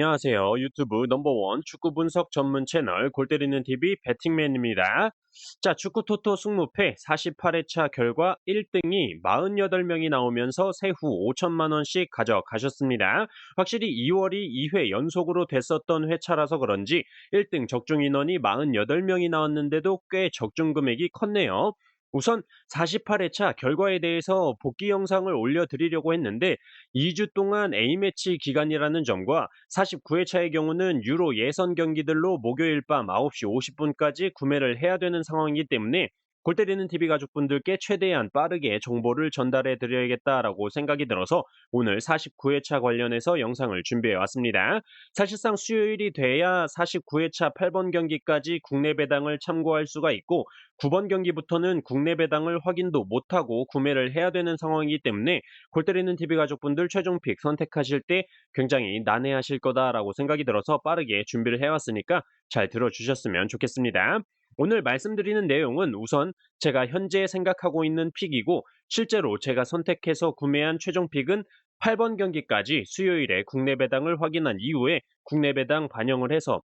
안녕하세요. 유튜브 넘버원 축구 분석 전문 채널 골 때리는 TV 배팅맨입니다. 자, 축구 토토 승무패 48회차 결과 1등이 48명이 나오면서 세후 5천만 원씩 가져가셨습니다. 확실히 2월이 2회 연속으로 됐었던 회차라서 그런지 1등 적중 인원이 48명이 나왔는데도 꽤 적중 금액이 컸네요. 우선 48회차 결과에 대해서 복귀 영상을 올려드리려고 했는데 2주 동안 A매치 기간이라는 점과 49회차의 경우는 유로 예선 경기들로 목요일 밤 9시 50분까지 구매를 해야 되는 상황이기 때문에 골 때리는 TV 가족분들께 최대한 빠르게 정보를 전달해 드려야겠다라고 생각이 들어서 오늘 49회차 관련해서 영상을 준비해 왔습니다. 사실상 수요일이 돼야 49회차 8번 경기까지 국내 배당을 참고할 수가 있고 9번 경기부터는 국내 배당을 확인도 못하고 구매를 해야 되는 상황이기 때문에 골 때리는 TV 가족분들 최종 픽 선택하실 때 굉장히 난해하실 거다라고 생각이 들어서 빠르게 준비를 해왔으니까 잘 들어주셨으면 좋겠습니다. 오늘 말씀드리는 내용은 우선 제가 현재 생각하고 있는 픽이고 실제로 제가 선택해서 구매한 최종 픽은 8번 경기까지 수요일에 국내 배당을 확인한 이후에 국내 배당 반영을 해서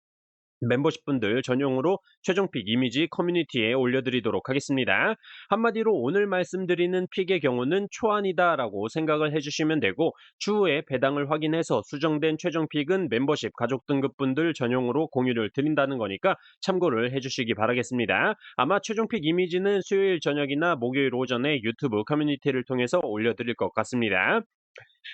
멤버십 분들 전용으로 최종 픽 이미지 커뮤니티에 올려드리도록 하겠습니다. 한마디로 오늘 말씀드리는 픽의 경우는 초안이다라고 생각을 해주시면 되고 추후에 배당을 확인해서 수정된 최종 픽은 멤버십 가족 등급 분들 전용으로 공유를 드린다는 거니까 참고를 해주시기 바라겠습니다. 아마 최종 픽 이미지는 수요일 저녁이나 목요일 오전에 유튜브 커뮤니티를 통해서 올려드릴 것 같습니다.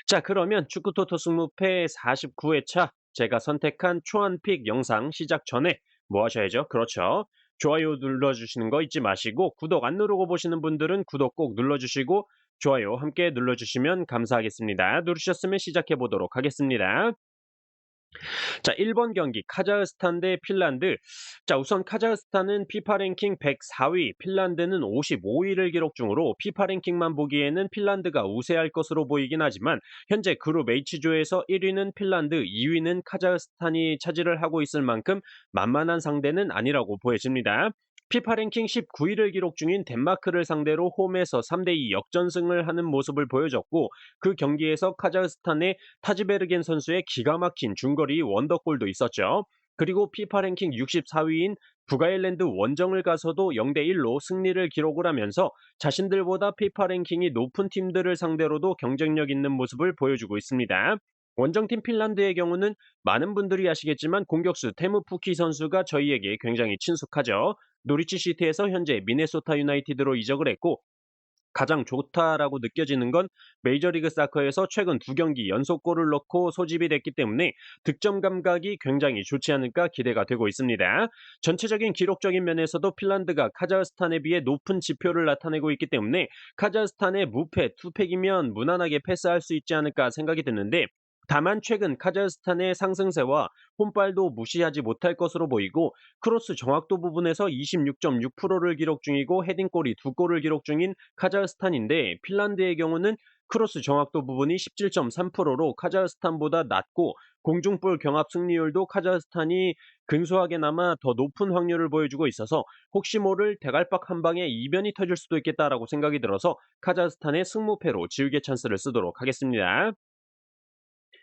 자 그러면 축구토토 승무패 49회차 제가 선택한 초안픽 영상 시작 전에 뭐 하셔야죠? 그렇죠. 좋아요 눌러주시는 거 잊지 마시고 구독 안 누르고 보시는 분들은 구독 꼭 눌러주시고 좋아요 함께 눌러주시면 감사하겠습니다. 누르셨으면 시작해 보도록 하겠습니다. 자, 1번 경기 카자흐스탄 대 핀란드. 자, 우선 카자흐스탄은 피파 랭킹 104위, 핀란드는 55위를 기록 중으로 피파 랭킹만 보기에는 핀란드가 우세할 것으로 보이긴 하지만 현재 그룹 H조에서 1위는 핀란드, 2위는 카자흐스탄이 차지를 하고 있을 만큼 만만한 상대는 아니라고 보여집니다. 피파 랭킹 19위를 기록 중인 덴마크를 상대로 홈에서 3대2 역전승을 하는 모습을 보여줬고 그 경기에서 카자흐스탄의 타지베르겐 선수의 기가 막힌 중거리 원더골도 있었죠. 그리고 피파 랭킹 64위인 북아일랜드 원정을 가서도 0대1로 승리를 기록을 하면서 자신들보다 피파 랭킹이 높은 팀들을 상대로도 경쟁력 있는 모습을 보여주고 있습니다. 원정팀 핀란드의 경우는 많은 분들이 아시겠지만 공격수 테무 푸키 선수가 저희에게 굉장히 친숙하죠. 노리치 시티에서 현재 미네소타 유나이티드로 이적을 했고 가장 좋다라고 느껴지는 건 메이저리그 사커에서 최근 두 경기 연속골을 넣고 소집이 됐기 때문에 득점 감각이 굉장히 좋지 않을까 기대가 되고 있습니다. 전체적인 기록적인 면에서도 핀란드가 카자흐스탄에 비해 높은 지표를 나타내고 있기 때문에 카자흐스탄의 무패, 투팩이면 무난하게 패스할 수 있지 않을까 생각이 드는데 다만 최근 카자흐스탄의 상승세와 홈발도 무시하지 못할 것으로 보이고 크로스 정확도 부분에서 26.6%를 기록 중이고 헤딩골이 두 골을 기록 중인 카자흐스탄인데 핀란드의 경우는 크로스 정확도 부분이 17.3%로 카자흐스탄보다 낮고 공중볼 경합 승리율도 카자흐스탄이 근소하게나마 더 높은 확률을 보여주고 있어서 혹시 모를 대갈박 한 방에 이변이 터질 수도 있겠다라고 생각이 들어서 카자흐스탄의 승무패로 지우개 찬스를 쓰도록 하겠습니다.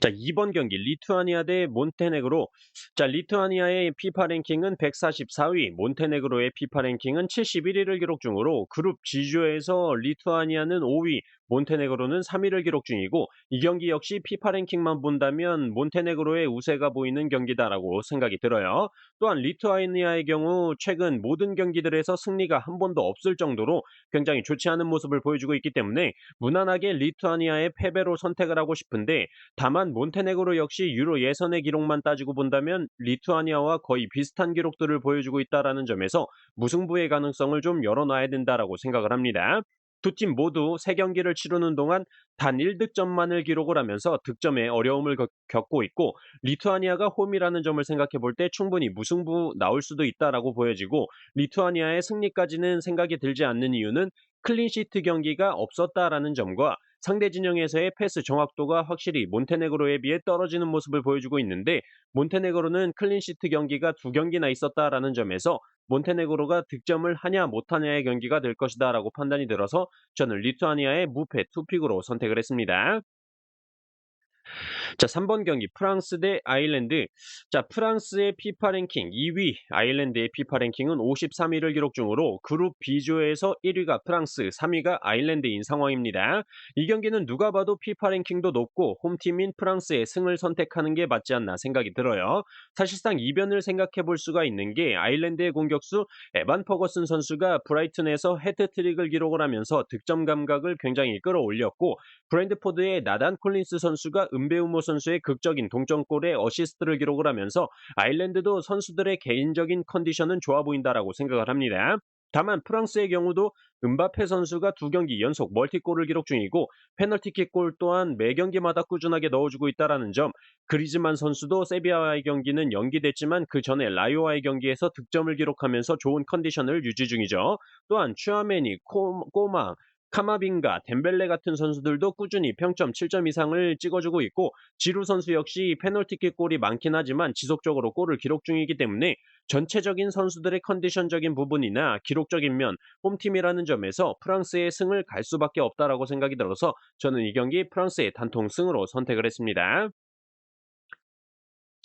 자, 2번 경기 리투아니아 대 몬테네그로. 자, 리투아니아의 피파 랭킹은 144위, 몬테네그로의 피파 랭킹은 71위를 기록 중으로 그룹 G조에서 리투아니아는 5위, 몬테네그로는 3위를 기록 중이고 이 경기 역시 피파 랭킹만 본다면 몬테네그로의 우세가 보이는 경기다라고 생각이 들어요. 또한 리투아니아의 경우 최근 모든 경기들에서 승리가 한 번도 없을 정도로 굉장히 좋지 않은 모습을 보여주고 있기 때문에 무난하게 리투아니아의 패배로 선택을 하고 싶은데 다만 몬테네그로 역시 유로 예선의 기록만 따지고 본다면 리투아니아와 거의 비슷한 기록들을 보여주고 있다라는 점에서 무승부의 가능성을 좀 열어놔야 된다라고 생각을 합니다. 두팀 모두 3경기를 치르는 동안 단 1득점만을 기록을 하면서 득점에 어려움을 겪고 있고 리투아니아가 홈이라는 점을 생각해 볼 때 충분히 무승부 나올 수도 있다라고 보여지고 리투아니아의 승리까지는 생각이 들지 않는 이유는 클린시트 경기가 없었다라는 점과 상대 진영에서의 패스 정확도가 확실히 몬테네그로에 비해 떨어지는 모습을 보여주고 있는데 몬테네그로는 클린시트 경기가 두 경기나 있었다라는 점에서 몬테네그로가 득점을 하냐 못하냐의 경기가 될 것이다 라고 판단이 들어서 저는 리투아니아의 무패 투픽으로 선택을 했습니다. 자, 3번 경기 프랑스 대 아일랜드. 자, 프랑스의 피파 랭킹 2위, 아일랜드의 피파 랭킹은 53위를 기록 중으로 그룹 B조에서 1위가 프랑스, 3위가 아일랜드인 상황입니다. 이 경기는 누가 봐도 피파 랭킹도 높고 홈팀인 프랑스의 승을 선택하는 게 맞지 않나 생각이 들어요. 사실상 이변을 생각해 볼 수가 있는 게 아일랜드의 공격수 에반 퍼거슨 선수가 브라이튼에서 헤트트릭을 기록을 하면서 득점 감각을 굉장히 끌어올렸고 브랜드포드의 나단 콜린스 선수가 은배우모 선수의 극적인 동점골에 어시스트를 기록을 하면서 아일랜드도 선수들의 개인적인 컨디션은 좋아 보인다라고 생각을 합니다. 다만 프랑스의 경우도 은바페 선수가 두 경기 연속 멀티골을 기록 중이고 페널티킥골 또한 매 경기마다 꾸준하게 넣어주고 있다라는 점, 그리즈만 선수도 세비야와의 경기는 연기됐지만 그 전에 라이오와의 경기에서 득점을 기록하면서 좋은 컨디션을 유지 중이죠. 또한 추아메니, 꼬마, 카마빈가, 덴벨레 같은 선수들도 꾸준히 평점 7점 이상을 찍어주고 있고 지루 선수 역시 페널티킥 골이 많긴 하지만 지속적으로 골을 기록 중이기 때문에 전체적인 선수들의 컨디션적인 부분이나 기록적인 면, 홈팀이라는 점에서 프랑스의 승을 갈 수밖에 없다라고 생각이 들어서 저는 이 경기 프랑스의 단통 승으로 선택을 했습니다.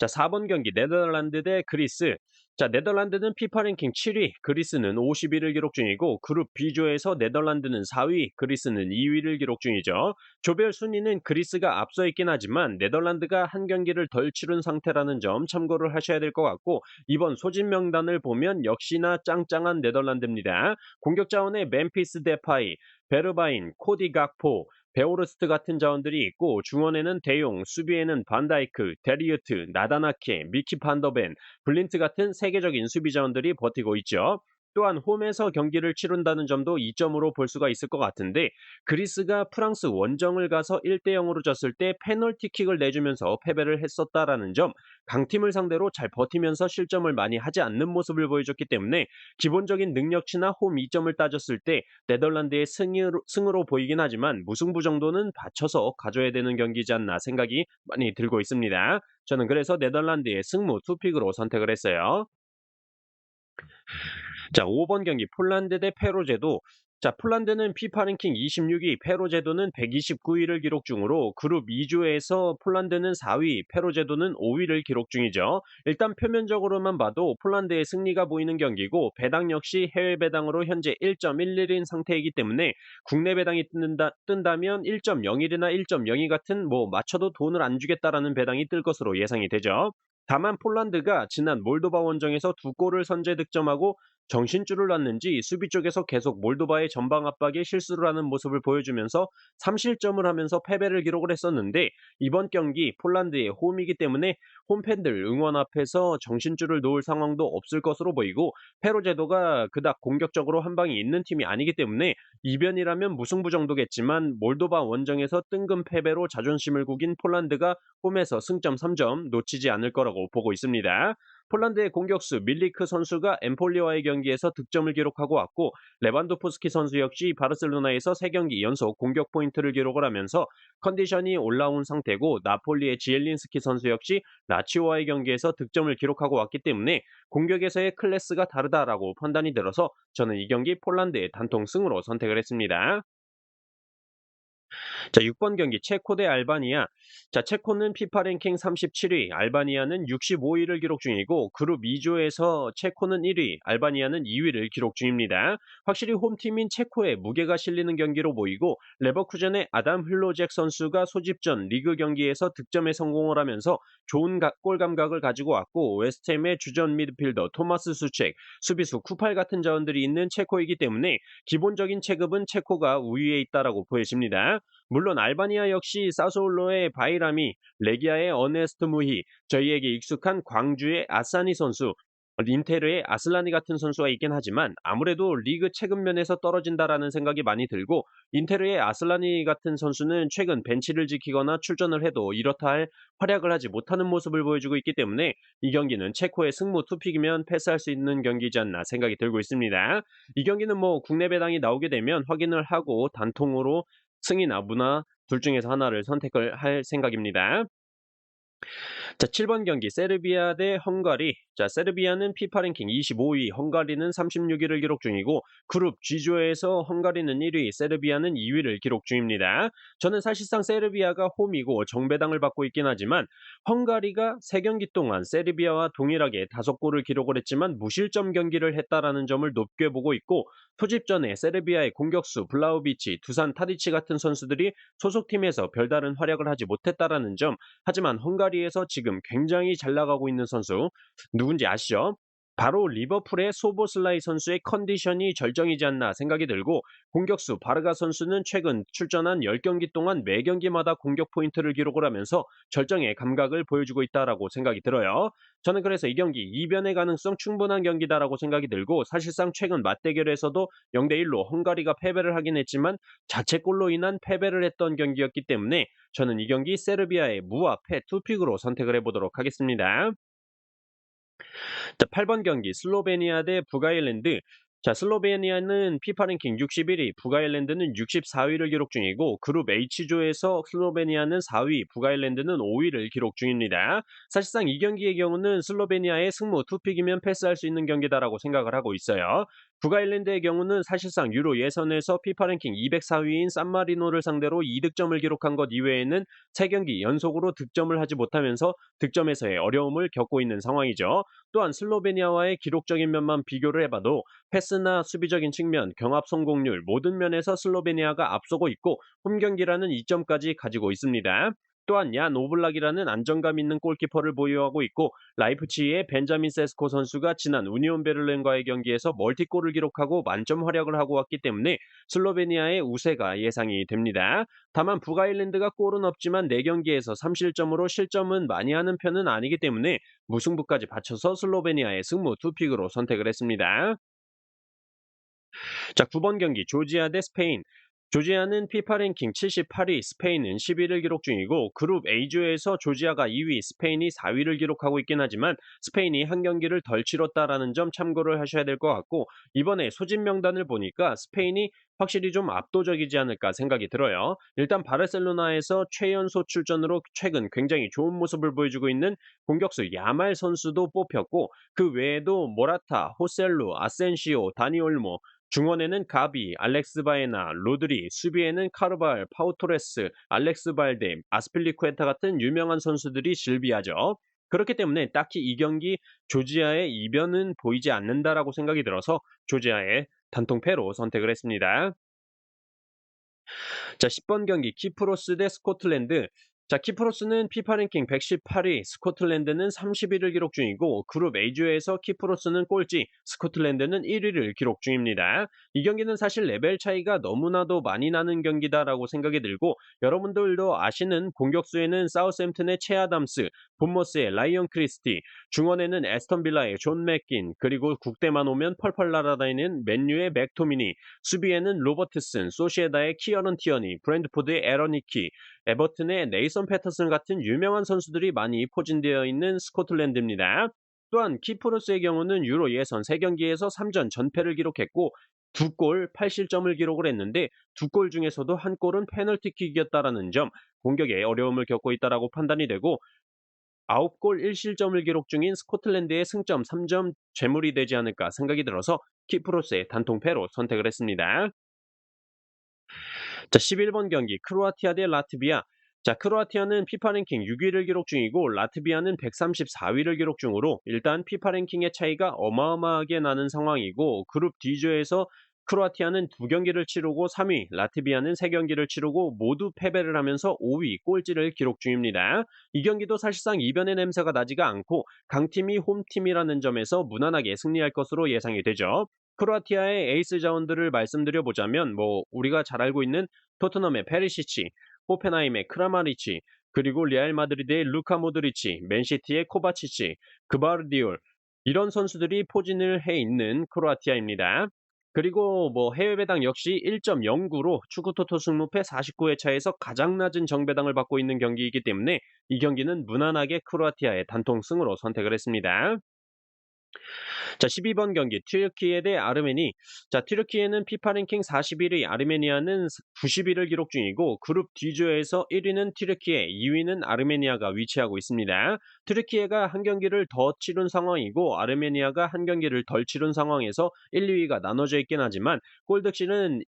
자, 4번 경기 네덜란드 대 그리스. 자, 네덜란드는 피파 랭킹 7위, 그리스는 50위를 기록 중이고 그룹 B조에서 네덜란드는 4위, 그리스는 2위를 기록 중이죠. 조별 순위는 그리스가 앞서 있긴 하지만 네덜란드가 한 경기를 덜 치른 상태라는 점 참고를 하셔야 될 것 같고 이번 소집 명단을 보면 역시나 짱짱한 네덜란드입니다. 공격 자원의 멤피스 데파이, 베르바인, 코디 각포, 베오르스트 같은 자원들이 있고 중원에는 대용, 수비에는 반다이크, 데리어트, 나다나케, 미키 판더벤, 블린트 같은 세계적인 수비 자원들이 버티고 있죠. 또한 홈에서 경기를 치른다는 점도 이점으로 볼 수가 있을 것 같은데 그리스가 프랑스 원정을 가서 1대 0으로 졌을 때 페널티킥을 내주면서 패배를 했었다라는 점 강팀을 상대로 잘 버티면서 실점을 많이 하지 않는 모습을 보여줬기 때문에 기본적인 능력치나 홈 이점을 따졌을 때 네덜란드의 승으로, 승으로 보이긴 하지만 무승부 정도는 받쳐서 가져야 되는 경기지 않나 생각이 많이 들고 있습니다. 저는 그래서 네덜란드의 승무 투픽으로 선택을 했어요. 자, 5번 경기 폴란드 대 페로제도. 자, 폴란드는 피파 랭킹 26위, 페로제도는 129위를 기록 중으로 그룹 2조에서 폴란드는 4위, 페로제도는 5위를 기록 중이죠. 일단 표면적으로만 봐도 폴란드의 승리가 보이는 경기고 배당 역시 해외 배당으로 현재 1.11인 상태이기 때문에 국내 배당이 뜬다, 뜬다면 1.01이나 1.02 같은 뭐 맞춰도 돈을 안 주겠다라는 배당이 뜰 것으로 예상이 되죠. 다만 폴란드가 지난 몰도바 원정에서 두 골을 선제 득점하고 정신줄을 놨는지 수비 쪽에서 계속 몰도바의 전방 압박에 실수를 하는 모습을 보여주면서 3실점을 하면서 패배를 기록을 했었는데 이번 경기 폴란드의 홈이기 때문에 홈팬들 응원 앞에서 정신줄을 놓을 상황도 없을 것으로 보이고 페로 제도가 그닥 공격적으로 한 방이 있는 팀이 아니기 때문에 이변이라면 무승부 정도겠지만 몰도바 원정에서 뜬금 패배로 자존심을 구긴 폴란드가 홈에서 승점 3점 놓치지 않을 거라고 보고 있습니다. 폴란드의 공격수 밀리크 선수가 엠폴리와의 경기에서 득점을 기록하고 왔고 레반도프스키 선수 역시 바르셀로나에서 3경기 연속 공격 포인트를 기록을 하면서 컨디션이 올라온 상태고 나폴리의 지엘린스키 선수 역시 라치오와의 경기에서 득점을 기록하고 왔기 때문에 공격에서의 클래스가 다르다라고 판단이 들어서 저는 이 경기 폴란드의 단통 승으로 선택을 했습니다. 자, 6번 경기 체코 대 알바니아. 자, 체코는 피파 랭킹 37위, 알바니아는 65위를 기록 중이고 그룹 2조에서 체코는 1위, 알바니아는 2위를 기록 중입니다. 확실히 홈팀인 체코에 무게가 실리는 경기로 보이고 레버쿠젠의 아담 흘로잭 선수가 소집전 리그 경기에서 득점에 성공을 하면서 좋은 골 감각을 가지고 왔고 웨스트햄의 주전 미드필더 토마스 수책, 수비수 쿠팔 같은 자원들이 있는 체코이기 때문에 기본적인 체급은 체코가 우위에 있다라고 보여집니다. 물론 알바니아 역시 사소울로의 바이라미, 레기아의 어네스트 무히, 저희에게 익숙한 광주의 아사니 선수, 인테르의 아슬라니 같은 선수가 있긴 하지만 아무래도 리그 체급 면에서 떨어진다라는 생각이 많이 들고 인테르의 아슬라니 같은 선수는 최근 벤치를 지키거나 출전을 해도 이렇다 할 활약을 하지 못하는 모습을 보여주고 있기 때문에 이 경기는 체코의 승무 투픽이면 패스할 수 있는 경기지 않나 생각이 들고 있습니다. 이 경기는 뭐 국내 배당이 나오게 되면 확인을 하고 단통으로 승이나 무나 둘 중에서 하나를 선택을 할 생각입니다. 자, 7번 경기 세르비아 대 헝가리. 자, 세르비아는 피파 랭킹 25위, 헝가리는 36위를 기록 중이고 그룹 G조에서 헝가리는 1위, 세르비아는 2위를 기록 중입니다. 저는 사실상 세르비아가 홈이고 정배당을 받고 있긴 하지만 헝가리가 3경기 동안 세르비아와 동일하게 5골을 기록을 했지만 무실점 경기를 했다라는 점을 높게 보고 있고 소집전에 세르비아의 공격수 블라우비치, 두산 타디치 같은 선수들이 소속팀에서 별다른 활약을 하지 못했다라는 점 하지만 헝가리 에서 지금 굉장히 잘 나가고 있는 선수 누군지 아시죠? 바로 리버풀의 소보슬라이 선수의 컨디션이 절정이지 않나 생각이 들고 공격수 바르가 선수는 최근 출전한 10경기 동안 매 경기마다 공격 포인트를 기록을 하면서 절정의 감각을 보여주고 있다라고 생각이 들어요. 저는 그래서 이 경기 이변의 가능성 충분한 경기다라고 생각이 들고 사실상 최근 맞대결에서도 0대 1로 헝가리가 패배를 하긴 했지만 자책골로 인한 패배를 했던 경기였기 때문에 저는 이 경기 세르비아의 무와 패 투픽으로 선택을 해보도록 하겠습니다. 자, 8번 경기 슬로베니아 대 북아일랜드. 자, 슬로베니아는 피파 랭킹 61위, 북아일랜드는 64위를 기록 중이고 그룹 H조에서 슬로베니아는 4위, 북아일랜드는 5위를 기록 중입니다. 사실상 이 경기의 경우는 슬로베니아의 승무 투픽이면 패스할 수 있는 경기다라고 생각을 하고 있어요. 북아일랜드의 경우는 사실상 유로 예선에서 피파 랭킹 204위인 산마리노를 상대로 2득점을 기록한 것 이외에는 3경기 연속으로 득점을 하지 못하면서 득점에서의 어려움을 겪고 있는 상황이죠. 또한 슬로베니아와의 기록적인 면만 비교를 해봐도 패스나 수비적인 측면, 경합 성공률 모든 면에서 슬로베니아가 앞서고 있고 홈경기라는 이점까지 가지고 있습니다. 또한 얀 오블락이라는 안정감 있는 골키퍼를 보유하고 있고 라이프치히의 벤자민 세스코 선수가 지난 우니온 베를린과의 경기에서 멀티골을 기록하고 만점 활약을 하고 왔기 때문에 슬로베니아의 우세가 예상이 됩니다. 다만 북아일랜드가 골은 없지만 4경기에서 3실점으로 실점은 많이 하는 편은 아니기 때문에 무승부까지 받쳐서 슬로베니아의 승무 투픽으로 선택을 했습니다. 자, 9번 경기 조지아 대 스페인. 조지아는 피파 랭킹 78위, 스페인은 10위를 기록 중이고 그룹 A조에서 조지아가 2위, 스페인이 4위를 기록하고 있긴 하지만 스페인이 한 경기를 덜 치렀다라는 점 참고를 하셔야 될 것 같고 이번에 소집 명단을 보니까 스페인이 확실히 좀 압도적이지 않을까 생각이 들어요. 일단 바르셀로나에서 최연소 출전으로 최근 굉장히 좋은 모습을 보여주고 있는 공격수 야말 선수도 뽑혔고 그 외에도 모라타, 호셀루, 아센시오, 다니올모 중원에는 가비, 알렉스 바에나, 로드리, 수비에는 카르발, 파우토레스, 알렉스 발데, 아스필리쿠에타 같은 유명한 선수들이 실비하죠. 그렇기 때문에 딱히 이 경기 조지아의 이변은 보이지 않는다라고 생각이 들어서 조지아의 단통패로 선택을 했습니다. 자, 10번 경기 키프로스 대 스코틀랜드. 자, 키프로스는 피파 랭킹 118위, 스코틀랜드는 30위를 기록 중이고 그룹 A조에서 키프로스는 꼴찌, 스코틀랜드는 1위를 기록 중입니다. 이 경기는 사실 레벨 차이가 너무나도 많이 나는 경기다라고 생각이 들고 여러분들도 아시는 공격수에는 사우스햄튼의 체아담스, 본머스의 라이언 크리스티, 중원에는 에스턴 빌라의 존 맥긴, 그리고 국대만 오면 펄펄 날아다니는 맨유의 맥토미니, 수비에는 로버트슨, 소시에다의 키어런 티어니, 브랜드포드의 에러니키, 에버튼의 네이선 패터슨 같은 유명한 선수들이 많이 포진되어 있는 스코틀랜드입니다. 또한 키프로스의 경우는 유로 예선 3경기에서 3전 전패를 기록했고 2골 8실점을 기록을 했는데 2골 중에서도 한 골은 페널티킥이었다라는 점 공격에 어려움을 겪고 있다라고 판단이 되고 9골 1실점을 기록 중인 스코틀랜드의 승점 3점 재물이 되지 않을까 생각이 들어서 키프로스의 단통패로 선택을 했습니다. 자, 11번 경기 크로아티아 대 라트비아. 자, 크로아티아는 피파 랭킹 6위를 기록 중이고 라트비아는 134위를 기록 중으로 일단 피파 랭킹의 차이가 어마어마하게 나는 상황이고 그룹 D조에서 크로아티아는 두 경기를 치르고 3위, 라트비아는 세 경기를 치르고 모두 패배를 하면서 5위 꼴찌를 기록 중입니다. 이 경기도 사실상 이변의 냄새가 나지가 않고 강팀이 홈팀이라는 점에서 무난하게 승리할 것으로 예상이 되죠. 크로아티아의 에이스 자원들을 말씀드려 보자면 뭐 우리가 잘 알고 있는 토트넘의 페리시치, 호펜하임의 크라마리치, 그리고 레알 마드리드의 루카 모드리치, 맨시티의 코바치치, 그바르디올 이런 선수들이 포진을 해 있는 크로아티아입니다. 그리고 뭐 해외 배당 역시 1.09로 축구 토토 승무패 49회 차에서 가장 낮은 정배당을 받고 있는 경기이기 때문에 이 경기는 무난하게 크로아티아의 단통 승으로 선택을 했습니다. 자, 12번 경기 튀르키예 대 아르메니. 자, 튀르키예는 피파 랭킹 41위, 아르메니아는 90위를 기록 중이고 그룹 D조에서 1위는 튀르키예, 2위는 아르메니아가 위치하고 있습니다. 튀르키예가 한 경기를 더 치른 상황이고 아르메니아가 한 경기를 덜 치른 상황에서 1, 2위가 나눠져 있긴 하지만 골득실은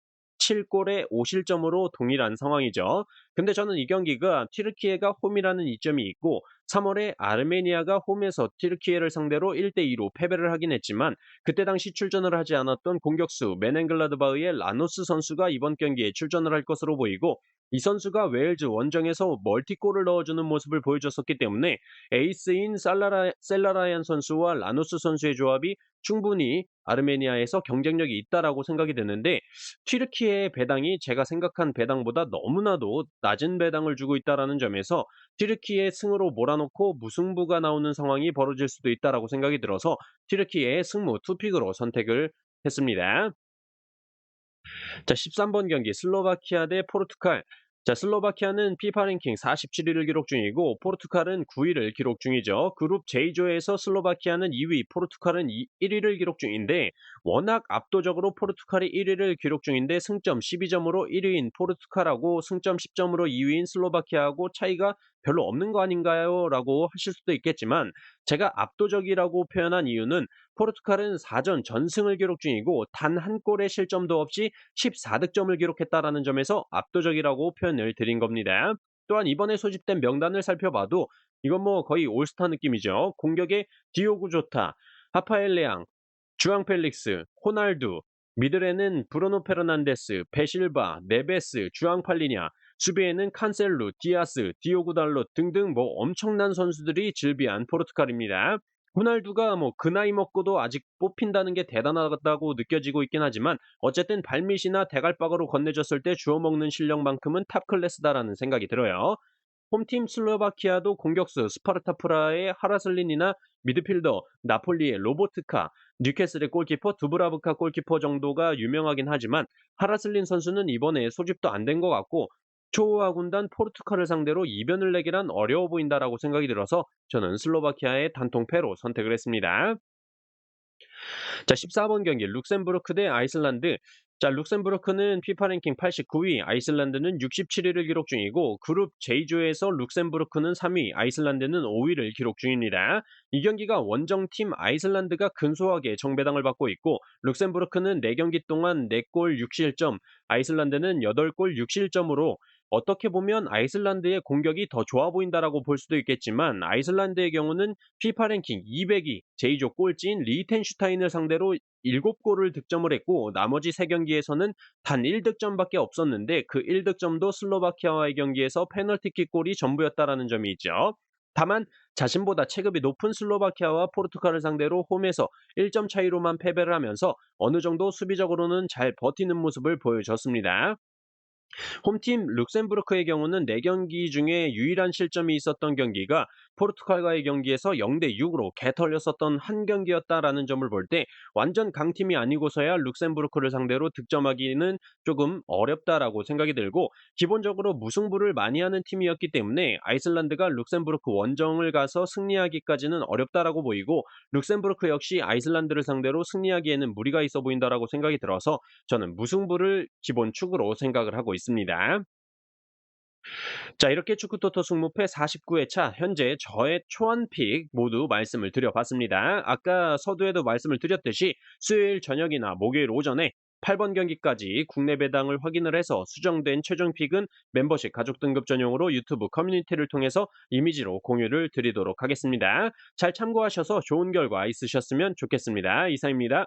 7골에 5실점으로 동일한 상황이죠. 근데 저는 이 경기가 튀르키예가 홈이라는 이점이 있고 3월에 아르메니아가 홈에서 튀르키예를 상대로 1대2로 패배를 하긴 했지만 그때 당시 출전을 하지 않았던 공격수 메넨글라드바흐의 라노스 선수가 이번 경기에 출전을 할 것으로 보이고 이 선수가 웨일즈 원정에서 멀티골을 넣어주는 모습을 보여줬었기 때문에 에이스인 살라라, 셀라라얀 선수와 라노스 선수의 조합이 충분히 아르메니아에서 경쟁력이 있다라고 생각이 드는데 튀르키예의 배당이 제가 생각한 배당보다 너무나도 낮은 배당을 주고 있다라는 점에서 튀르키예 승으로 몰아놓고 무승부가 나오는 상황이 벌어질 수도 있다라고 생각이 들어서 튀르키예의 승무 투픽으로 선택을 했습니다. 자, 13번 경기 슬로바키아 대 포르투갈. 자, 슬로바키아는 피파 랭킹 47위를 기록 중이고 포르투갈은 9위를 기록 중이죠. 그룹 J조에서 슬로바키아는 2위, 포르투갈은 1위를 기록 중인데 워낙 압도적으로 포르투갈이 1위를 기록 중인데 승점 12점으로 1위인 포르투갈하고 승점 10점으로 2위인 슬로바키아하고 차이가 별로 없는 거 아닌가요? 라고 하실 수도 있겠지만 제가 압도적이라고 표현한 이유는 포르투갈은 4전 전승을 기록 중이고 단 한 골의 실점도 없이 14득점을 기록했다라는 점에서 압도적이라고 표현을 드린 겁니다. 또한 이번에 소집된 명단을 살펴봐도 이건 뭐 거의 올스타 느낌이죠. 공격에 디오구 조타, 하파엘 레앙, 주앙 펠릭스, 호날두, 미들에는 브로노 페르난데스, 베실바, 네베스, 주앙 팔리냐, 수비에는 칸셀루, 디아스, 디오구 달로 등등 뭐 엄청난 선수들이 질비한 포르투갈입니다. 호날두가 뭐 그 나이 먹고도 아직 뽑힌다는 게 대단하다고 느껴지고 있긴 하지만 어쨌든 발밑이나 대갈박으로 건네졌을 때 주워 먹는 실력만큼은 탑 클래스다라는 생각이 들어요. 홈팀 슬로바키아도 공격수 스파르타 프라의 하라슬린이나 미드필더 나폴리의 로보트카, 뉴캐슬의 골키퍼 두브라브카 골키퍼 정도가 유명하긴 하지만 하라슬린 선수는 이번에 소집도 안 된 것 같고 초호화 군단 포르투갈을 상대로 이변을 내기란 어려워 보인다라고 생각이 들어서 저는 슬로바키아의 단통패로 선택을 했습니다. 자, 14번 경기 룩셈부르크 대 아이슬란드. 자, 룩셈부르크는 피파 랭킹 89위, 아이슬란드는 67위를 기록 중이고 그룹 J조에서 룩셈부르크는 3위, 아이슬란드는 5위를 기록 중입니다. 이 경기가 원정팀 아이슬란드가 근소하게 정배당을 받고 있고 룩셈부르크는 4경기 동안 4골 6실점, 아이슬란드는 8골 6실점으로 어떻게 보면 아이슬란드의 공격이 더 좋아 보인다라고 볼 수도 있겠지만 아이슬란드의 경우는 피파 랭킹 200위 제이조 꼴찌인 리텐슈타인을 상대로 7골을 득점을 했고 나머지 3경기에서는 단 1득점밖에 없었는데 그 1득점도 슬로바키아와의 경기에서 페널티킥 골이 전부였다라는 점이 있죠. 다만 자신보다 체급이 높은 슬로바키아와 포르투갈을 상대로 홈에서 1점 차이로만 패배를 하면서 어느 정도 수비적으로는 잘 버티는 모습을 보여줬습니다. 홈팀 룩셈부르크의 경우는 4경기 중에 유일한 실점이 있었던 경기가 포르투갈과의 경기에서 0대 6으로 개털렸었던 한 경기였다라는 점을 볼 때 완전 강팀이 아니고서야 룩셈부르크를 상대로 득점하기는 조금 어렵다라고 생각이 들고 기본적으로 무승부를 많이 하는 팀이었기 때문에 아이슬란드가 룩셈부르크 원정을 가서 승리하기까지는 어렵다라고 보이고 룩셈부르크 역시 아이슬란드를 상대로 승리하기에는 무리가 있어 보인다라고 생각이 들어서 저는 무승부를 기본 축으로 생각을 하고 있습니다. 자, 이렇게 축구토토 승무패 49회차 현재 저의 초안픽 모두 말씀을 드려봤습니다. 아까 서두에도 말씀을 드렸듯이 수요일 저녁이나 목요일 오전에 8번 경기까지 국내 배당을 확인을 해서 수정된 최종 픽은 멤버십 가족 등급 전용으로 유튜브 커뮤니티를 통해서 이미지로 공유를 드리도록 하겠습니다. 잘 참고하셔서 좋은 결과 있으셨으면 좋겠습니다. 이상입니다.